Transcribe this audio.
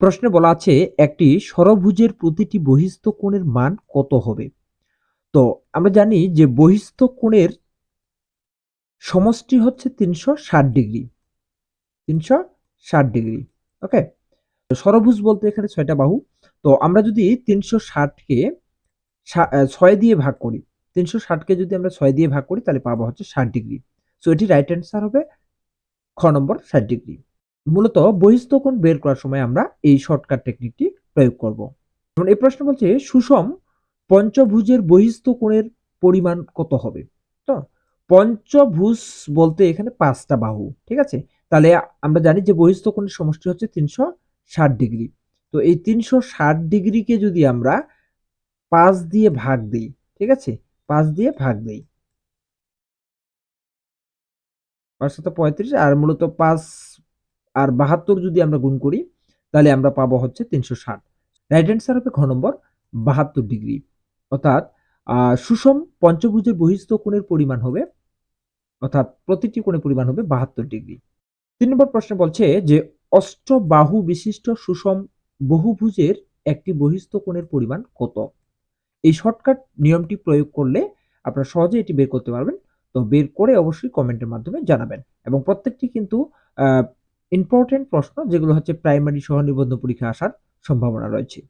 প্রশ্নে বলা আছে, একটি ষড়ভুজের প্রতিটি বহিস্থ কোণের মান কত হবে? তো আমরা জানি যে বহিস্থ কোণের সমষ্টি হচ্ছে তিনশো ষাট ডিগ্রি। তিনশো ষাট ডিগ্রি ওকে ষড়ভুজ বলতে এখানে ছয়টা বাহু। তো আমরা যদি তিনশো ষাটকে ছয় দিয়ে ভাগ করি, তিনশো ষাটকে যদি আমরা ছয় দিয়ে ভাগ করি, তাহলে পাবো হচ্ছে ষাট ডিগ্রি। সো এটি রাইট অ্যান্সার হবে খ নম্বর ষাট ডিগ্রি। মূলত বহিস্থ কোণ বের করার সময় আমরা এই শর্টকাট টেকনিকটি প্রয়োগ করব। যেমন এই প্রশ্ন বলছে, সুষম পঞ্চভুজের বহিস্থ কোণের পরিমাণ কত হবে? তো পঞ্চভুজ বলতে এখানে পাঁচটা বাহু, ঠিক আছে? তাহলে আমরা জানি যে বহিস্থ কোণের সমষ্টি হচ্ছে তিনশো ষাট ডিগ্রি। তো এই তিনশো ষাট ডিগ্রিকে যদি আমরা পাঁচ দিয়ে ভাগ দিই, ঠিক আছে? পাঁচ দিয়ে ভাগ দিই। পাঁচ শত পঁয়ত্রিশ আর মূলত পাঁচ আর বাহাত্তর যদি আমরা গুণ করি, তাহলে আমরা পাবো হচ্ছে তিনশো ষাট। রাইট অ্যান্সার হবে ঘ নম্বর, বাহাত্তর ডিগ্রি। অর্থাৎ সুষম পঞ্চভুজের বহিস্থ কোণের পরিমাণ হবে, অর্থাৎ প্রতিটি কোণের পরিমাণ হবে বাহাত্তর ডিগ্রি। তিন নম্বর প্রশ্ন বলছে যে, অষ্টবাহু বিশিষ্ট সুষম বহুভুজের একটি বহিস্থ কোণের পরিমাণ কত? এই শর্টকাট নিয়মটি প্রয়োগ করলে আপনারা সহজে এটি বের করতে পারবেন। তো বের করে অবশ্যই কমেন্টের মাধ্যমে জানাবেন। এবং প্রত্যেকটি কিন্তু ইম্পর্টেন্ট প্রশ্ন যেগুলো হচ্ছে প্রাইমারি সহ নিবন্ধ পরীক্ষা আসার সম্ভাবনা রয়েছে।